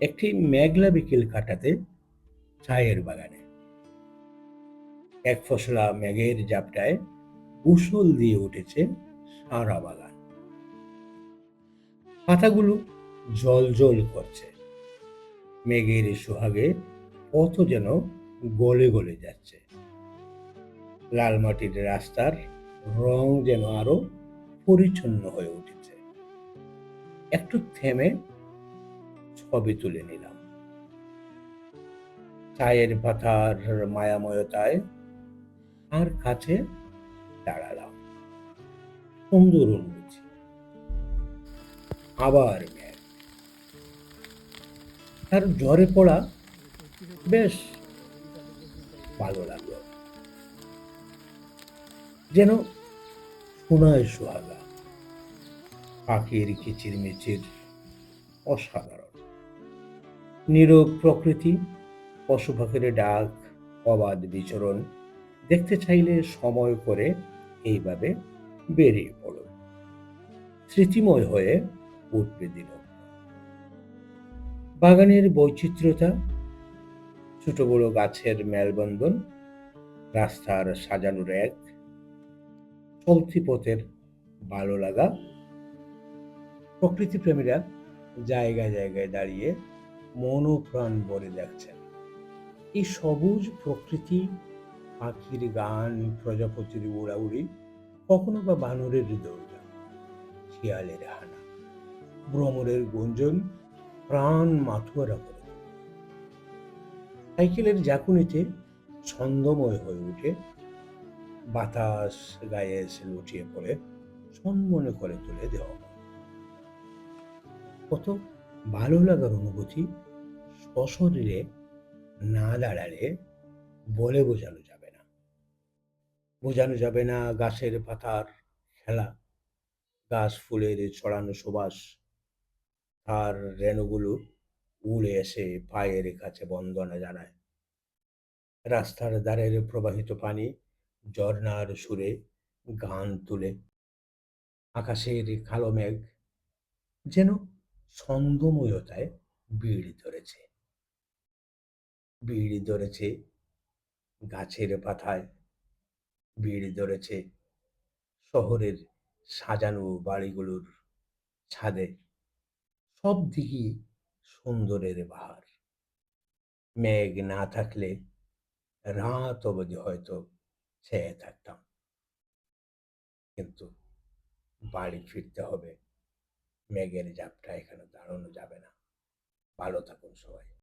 একটি মেঘলা বিকেল কাটাতে চায়ের বাগানে। এক ফসলা মেঘের জাপটায় উসল দিয়ে উঠেছে সারা বাগান। পাতাগুলো জল জল করছে। মেঘের সোহাগে পথ যেন গলে গলে যাচ্ছে। লাল মাটির রাস্তার রং যেন আরও পরিচ্ছন্ন হয়ে উঠেছে। একটু থেমে ছবি তুলে নিলাম। চায়ের পাতার মায়াময়তায় আর কাছে দাঁড়ালাম। সুন্দর অনুভূতি। আবার তার জ্বরে পড়া বেশ ভালো লাগল। যেন সোনায় সোহাগা। পাখির কিচির মিচির অসাধারণ। নীরব প্রকৃতি পশু পাখির ডাক, অবাধ বিচরণ, দেখতে চাইলে সময় করে এইভাবে বেরিয়ে পড়ো স্মৃতিময় হয়ে উঠবে দিন বাগানের বৈচিত্র্যতা, ছোট বড় গাছের মেলবন্ধন, রাস্তার সাজানো র্যাক চলতি পথের ভালো লাগা। প্রকৃতি প্রেমীরা জায়গায় জায়গায় দাঁড়িয়ে মন ও প্রাণ ভরে দেখছেন। এই সবুজ প্রকৃতি, পাখির গান, প্রজাপতির উড়াউড়ি কখনো বা বানরের দৌড়া, শিয়ালের হানা, ভ্রমরের গুঞ্জন প্রাণ মাথুয়ারা করে সাইকেলের জাকুনিতে ছন্দময় হয়ে উঠে বাতাস গায়ে এসে লুটিয়ে পড়ে সন্মনে করে তুলে দেওয়া কত ভালো লাগার অনুভূতি সশরীরে না দাঁড়ালে বলে বোঝানো যাবে না। বোঝানো যাবে না গাছের পাতার খেলা, গাছ ফুলের ছড়ানো সুবাস আর রেণুগুলো উড়ে এসে পায়ের কাছে বন্দনা জানায়। রাস্তার ধারের প্রবাহিত পানি ঝর্ণার সুরে গান তুলে। আকাশের কালো মেঘ যেন ছন্দময়তায় বিড়ি ধরেছে। বিড়ি ধরেছে গাছের পাতায়। বিড়ি ধরেছে শহরের সাজানো বাড়িগুলোর ছাদে। সব দিকই সুন্দরের বাহার। মেঘ না থাকলে রাত অবধি হয়তো চেয়ে থাকতাম। কিন্তু বাড়ি ফিরতে হবে। মেঘের জাপটা এখানে দাঁড়ানো যাবে না। ভালো থাকুন সবাই।